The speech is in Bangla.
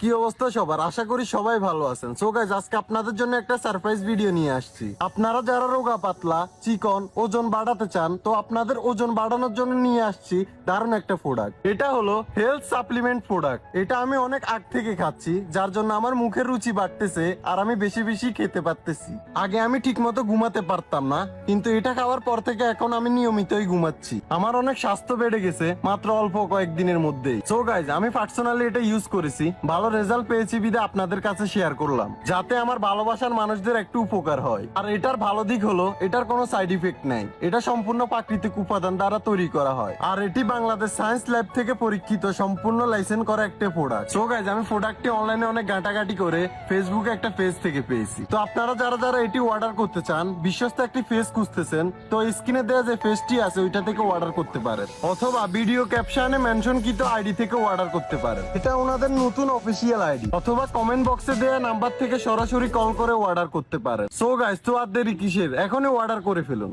কি অবস্থা সবার? আশা করি সবাই ভালো আছেন। সো গাইজ আজকে আপনাদের জন্য একটা সারপ্রাইজ ভিডিও নিয়ে আসছি। আপনারা যারা রোগা পাতলা, চিকন, ওজন বাড়াতে চান, তো আপনাদের ওজন বাড়ানোর জন্য নিয়ে আসছি দারুণ একটা প্রোডাক্ট এটা হলো হেলথ সাপ্লিমেন্ট প্রোডাক্ট এটা আমি অনেক আগ থেকে খাচ্ছি, যার জন্য আমার মুখের রুচি বাড়তেছে আর আমি বেশি বেশি খেতে পারতেছি। আগে আমি ঠিক মতো ঘুমাতে পারতাম না, কিন্তু এটা খাওয়ার পর থেকে এখন আমি নিয়মিতই ঘুমাচ্ছি। আমার অনেক স্বাস্থ্য বেড়ে গেছে, মাত্র অল্প কয়েকদিনের মধ্যেই। সো গাইজ আমি পার্সোনালি এটা ইউজ করেছি ভালো রেজাল্ট পেয়েছি বিদে আপনাদের কাছে শেয়ার করলাম। যাতে আমার ভালোবাসার মানুষদের একটু উপকার হয়। আর এটার ভালো দিক হলো, এটার কোনো সাইড ইফেক্ট নেই। এটা সম্পূর্ণ প্রাকৃতিক উপাদান দ্বারা তৈরি করা হয়। আর এটি বাংলাদেশ সায়েন্স ল্যাব থেকে পরীক্ষিত, সম্পূর্ণ লাইসেন্স করা একটা প্রোডাক্ট সো গাইজ আমি প্রোডাক্টটি অনলাইনে অনেক ঘাটাঘাটি করে ফেসবুকে একটা পেজ থেকে পেয়েছি। তো আপনারা যারা যারা এটি অর্ডার করতে চান, বিশ্বস্ত একটি ফেস খুঁজতেছেন, তো স্ক্রিনে দেওয়া যে ফেসটি আছে, ওইটা থেকে অর্ডার করতে পারেন। অথবা ভিডিও ক্যাপশনে মেনশন কিত আইডি থেকে অর্ডার করতে পারেন। এটা ওনাদের নতুন অফিসিয়াল আইডি অথবা কমেন্ট বক্সে দেওয়া নাম্বার থেকে সরাসরি কল করে অর্ডার করতে পারেন। সো গাইস তো আর দেরি কিসের? এখনই অর্ডার করে ফেলুন।